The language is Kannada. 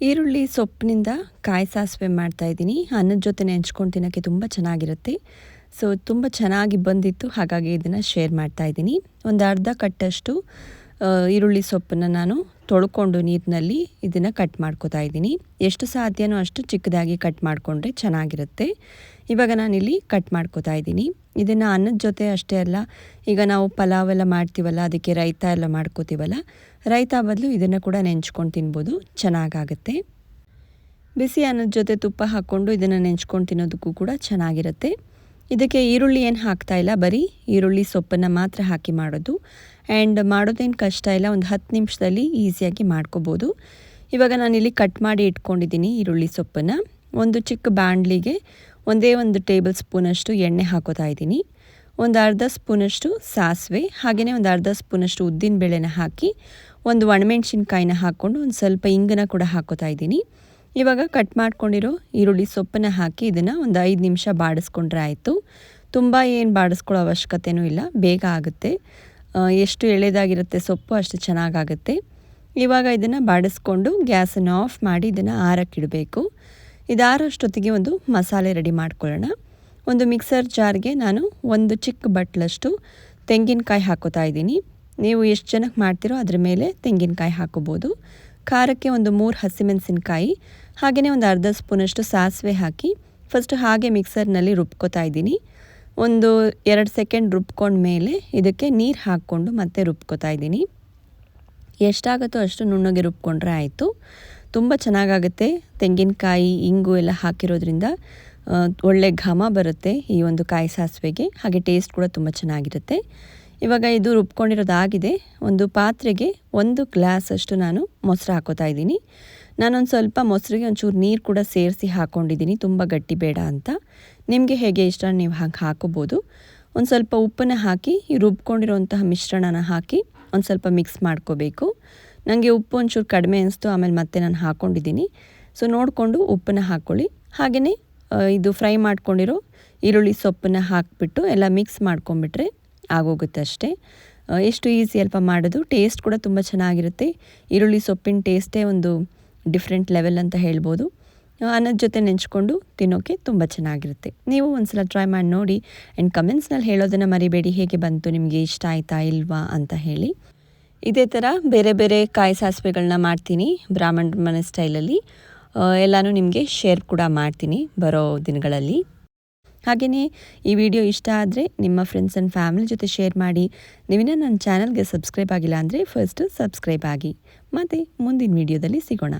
ಈರುಳ್ಳಿ ಸೊಪ್ಪಿನಿಂದ ಕಾಯಿ ಸಾಸಿವೆ ಮಾಡ್ತಾಯಿದ್ದೀನಿ ಅನ್ನದ ಜೊತೆ ನೆಂಚ್ಕೊಂಡು ತಿನ್ನೋಕ್ಕೆ ತುಂಬ ಚೆನ್ನಾಗಿರುತ್ತೆ. ಸೊ ತುಂಬ ಚೆನ್ನಾಗಿ ಬಂದಿತ್ತು. ಹಾಗಾಗಿ ಇದನ್ನು ಶೇರ್ ಮಾಡ್ತಾಯಿದ್ದೀನಿ ಒಂದು ಅರ್ಧ ಕಟ್ಟಷ್ಟು ಈರುಳ್ಳಿ ಸೊಪ್ಪನ್ನು ನಾನು ತೊಳ್ಕೊಂಡು ನೀರಿನಲ್ಲಿ ಇದನ್ನು ಕಟ್ ಮಾಡ್ಕೋತಾ ಇದ್ದೀನಿ. ಎಷ್ಟು ಸಾಧ್ಯನೋ ಅಷ್ಟು ಚಿಕ್ಕದಾಗಿ ಕಟ್ ಮಾಡಿಕೊಂಡ್ರೆ ಚೆನ್ನಾಗಿರುತ್ತೆ. ಇವಾಗ ನಾನಿಲ್ಲಿ ಕಟ್ ಮಾಡ್ಕೋತಾ ಇದ್ದೀನಿ. ಇದನ್ನು ಅನ್ನದ ಜೊತೆ ಅಷ್ಟೇ ಅಲ್ಲ, ಈಗ ನಾವು ಪಲಾವ್ ಎಲ್ಲ ಮಾಡ್ತೀವಲ್ಲ, ಅದಕ್ಕೆ ರೈತ ಎಲ್ಲ ಮಾಡ್ಕೋತೀವಲ್ಲ, ರೈತ ಬದಲು ಇದನ್ನು ಕೂಡ ನೆಂಚ್ಕೊಂಡು ತಿನ್ಬೋದು, ಚೆನ್ನಾಗಾಗುತ್ತೆ. ಬಿಸಿ ಅನ್ನದ ಜೊತೆ ತುಪ್ಪ ಹಾಕ್ಕೊಂಡು ಇದನ್ನು ನೆಂಚ್ಕೊಂಡು ತಿನ್ನೋದಕ್ಕೂ ಕೂಡ ಚೆನ್ನಾಗಿರುತ್ತೆ. ಇದಕ್ಕೆ ಈರುಳ್ಳಿ ಏನು ಹಾಕ್ತಾ ಇಲ್ಲ, ಬರೀ ಈರುಳ್ಳಿ ಸೊಪ್ಪನ್ನು ಮಾತ್ರ ಹಾಕಿ ಮಾಡೋದು. ಆ್ಯಂಡ್ ಮಾಡೋದೇನು ಕಷ್ಟ ಇಲ್ಲ, ಒಂದು ಹತ್ತು ನಿಮಿಷದಲ್ಲಿ ಈಸಿಯಾಗಿ ಮಾಡ್ಕೋಬೋದು. ಇವಾಗ ನಾನಿಲ್ಲಿ ಕಟ್ ಮಾಡಿ ಇಟ್ಕೊಂಡಿದ್ದೀನಿ ಈರುಳ್ಳಿ ಸೊಪ್ಪನ್ನು. ಒಂದು ಚಿಕ್ಕ ಬಾಣಲಿಗೆ ಒಂದೇ ಒಂದು ಟೇಬಲ್ ಸ್ಪೂನಷ್ಟು ಎಣ್ಣೆ ಹಾಕೋತಾ ಇದ್ದೀನಿ. ಒಂದು ಅರ್ಧ ಸ್ಪೂನಷ್ಟು ಸಾಸಿವೆ ಹಾಗೆಯೇ ಒಂದು ಅರ್ಧ ಸ್ಪೂನಷ್ಟು ಉದ್ದಿನ ಬೇಳೆನ ಹಾಕಿ ಒಂದು ಒಣಮೆಣ್ಸಿನ್ಕಾಯಿನ ಹಾಕ್ಕೊಂಡು ಒಂದು ಸ್ವಲ್ಪ ಇಂಗನ ಕೂಡ ಹಾಕೋತಾ ಇದ್ದೀನಿ. ಇವಾಗ ಕಟ್ ಮಾಡ್ಕೊಂಡಿರೋ ಈರುಳ್ಳಿ ಸೊಪ್ಪನ್ನು ಹಾಕಿ ಇದನ್ನು ಒಂದು ಐದು ನಿಮಿಷ ಬಾಡಿಸ್ಕೊಂಡ್ರೆ ಆಯಿತು. ತುಂಬ ಏನು ಬಾಡಿಸ್ಕೊಳ್ಳೋ ಅವಶ್ಯಕತೆಯೂ ಇಲ್ಲ, ಬೇಗ ಆಗುತ್ತೆ. ಎಷ್ಟು ಎಳೆದಾಗಿರುತ್ತೆ ಸೊಪ್ಪು ಅಷ್ಟು ಚೆನ್ನಾಗಾಗುತ್ತೆ. ಇವಾಗ ಇದನ್ನು ಬಾಡಿಸ್ಕೊಂಡು ಗ್ಯಾಸನ್ನು ಆಫ್ ಮಾಡಿ ಇದನ್ನು ಆರಕ್ಕಿಡಬೇಕು. ಇದಾರಷ್ಟೊತ್ತಿಗೆ ಒಂದು ಮಸಾಲೆ ರೆಡಿ ಮಾಡ್ಕೊಳ್ಳೋಣ. ಒಂದು ಮಿಕ್ಸರ್ ಜಾರ್ಗೆ ನಾನು ಒಂದು ಚಿಕ್ಕ ಬಟ್ಲಷ್ಟು ತೆಂಗಿನಕಾಯಿ ಹಾಕೋತಾ ಇದ್ದೀನಿ. ನೀವು ಎಷ್ಟು ಜನಕ್ಕೆ ಮಾಡ್ತೀರೋ ಅದ್ರ ಮೇಲೆ ತೆಂಗಿನಕಾಯಿ ಹಾಕೋಬೋದು. ಖಾರಕ್ಕೆ ಒಂದು ಮೂರು ಹಸಿಮೆಣಸಿನಕಾಯಿ ಹಾಗೆಯೇ ಒಂದು ಅರ್ಧ ಸ್ಪೂನಷ್ಟು ಸಾಸಿವೆ ಹಾಕಿ ಫಸ್ಟ್ ಹಾಗೆ ಮಿಕ್ಸರ್ನಲ್ಲಿ ರುಬ್ಕೋತಾ ಇದ್ದೀನಿ. ಒಂದು ಎರಡು ಸೆಕೆಂಡ್ ಮೇಲೆ ಇದಕ್ಕೆ ನೀರು ಹಾಕ್ಕೊಂಡು ಮತ್ತೆ ರುಬ್ಕೋತಾ ಇದ್ದೀನಿ. ಎಷ್ಟಾಗುತ್ತೋ ಅಷ್ಟು ನುಣ್ಣಗೆ ರುಬ್ಕೊಂಡ್ರೆ ಆಯಿತು. ತುಂಬ ಚೆನ್ನಾಗಾಗುತ್ತೆ. ತೆಂಗಿನಕಾಯಿ, ಇಂಗು ಎಲ್ಲ ಹಾಕಿರೋದ್ರಿಂದ ಒಳ್ಳೆ ಘಮ ಬರುತ್ತೆ ಈ ಒಂದು ಕಾಯಿ ಸಾಸಿವೆಗೆ. ಹಾಗೆ ಟೇಸ್ಟ್ ಕೂಡ ತುಂಬ ಚೆನ್ನಾಗಿರುತ್ತೆ. ಇವಾಗ ಇದು ರುಬ್ಕೊಂಡಿರೋದಾಗಿದೆ. ಒಂದು ಪಾತ್ರೆಗೆ ಒಂದು ಗ್ಲಾಸ್ ಅಷ್ಟು ನಾನು ಮೊಸರು ಹಾಕೋತಾ ಇದ್ದೀನಿ. ನಾನೊಂದು ಸ್ವಲ್ಪ ಮೊಸರಿಗೆ ಒಂಚೂರು ನೀರು ಕೂಡ ಸೇರಿಸಿ ಹಾಕ್ಕೊಂಡಿದ್ದೀನಿ ತುಂಬ ಗಟ್ಟಿ ಬೇಡ ಅಂತ. ನಿಮಗೆ ಹೇಗೆ ಇಷ್ಟ ನೀವು ಹಾಗೆ ಹಾಕೋಬೋದು. ಒಂದು ಸ್ವಲ್ಪ ಉಪ್ಪನ್ನು ಹಾಕಿ ರುಬ್ಕೊಂಡಿರೋಂತಹ ಮಿಶ್ರಣನ ಹಾಕಿ ಒಂದು ಸ್ವಲ್ಪ ಮಿಕ್ಸ್ ಮಾಡ್ಕೋಬೇಕು. ನನಗೆ ಉಪ್ಪು ಒಂಚೂರು ಕಡಿಮೆ ಅನಿಸ್ತು, ಆಮೇಲೆ ಮತ್ತೆ ನಾನು ಹಾಕ್ಕೊಂಡಿದ್ದೀನಿ ಸೊ ನೋಡಿಕೊಂಡು ಉಪ್ಪನ್ನು ಹಾಕ್ಕೊಳ್ಳಿ ಹಾಗೆಯೇ ಇದು ಫ್ರೈ ಮಾಡ್ಕೊಂಡಿರೋ ಈರುಳ್ಳಿ ಸೊಪ್ಪನ್ನು ಹಾಕಿಬಿಟ್ಟು ಎಲ್ಲ ಮಿಕ್ಸ್ ಮಾಡ್ಕೊಂಬಿಟ್ರೆ ಆಗೋಗುತ್ತೆ ಅಷ್ಟೇ. ಎಷ್ಟು ಈಸಿ ಅಲ್ಪ ಮಾಡೋದು. ಟೇಸ್ಟ್ ಕೂಡ ತುಂಬ ಚೆನ್ನಾಗಿರುತ್ತೆ. ಈರುಳ್ಳಿ ಸೊಪ್ಪಿನ ಟೇಸ್ಟೇ ಒಂದು ಡಿಫ್ರೆಂಟ್ ಲೆವೆಲ್ ಅಂತ ಹೇಳ್ಬೋದು. ಅನ್ನದ ಜೊತೆ ನೆಂಚ್ಕೊಂಡು ತಿನ್ನೋಕ್ಕೆ ತುಂಬ ಚೆನ್ನಾಗಿರುತ್ತೆ. ನೀವು ಒಂದ್ಸಲ ಟ್ರೈ ಮಾಡಿ ನೋಡಿ ಆ್ಯಂಡ್ ಕಮೆಂಟ್ಸ್ನಲ್ಲಿ ಹೇಳೋದನ್ನು ಮರಿಬೇಡಿ. ಹೇಗೆ ಬಂತು, ನಿಮಗೆ ಇಷ್ಟ ಆಯಿತಾ ಇಲ್ವಾ ಅಂತ ಹೇಳಿ. ಇದೇ ಥರ ಬೇರೆ ಬೇರೆ ಕಾಯಿ ಸಾಸಿವೆಗಳನ್ನ ಮಾಡ್ತೀನಿ ಬ್ರಾಹ್ಮಣ ಮನೆ ಸ್ಟೈಲಲ್ಲಿ ಎಲ್ಲನೂ ನಿಮಗೆ ಶೇರ್ ಕೂಡ ಮಾಡ್ತೀನಿ ಬರೋ ದಿನಗಳಲ್ಲಿ. ಹಾಗೆಯೇ ಈ ವಿಡಿಯೋ ಇಷ್ಟ ಆದರೆ ನಿಮ್ಮ ಫ್ರೆಂಡ್ಸ್ ಆ್ಯಂಡ್ ಫ್ಯಾಮಿಲಿ ಜೊತೆ ಶೇರ್ ಮಾಡಿ. ನೀವಿನ್ನೂ ನನ್ನ ಚಾನಲ್ಗೆ ಸಬ್ಸ್ಕ್ರೈಬ್ ಆಗಿಲ್ಲ ಅಂದರೆ ಫಸ್ಟು ಸಬ್ಸ್ಕ್ರೈಬ್ ಆಗಿ. ಮತ್ತು ಮುಂದಿನ ವಿಡಿಯೋದಲ್ಲಿ ಸಿಗೋಣ.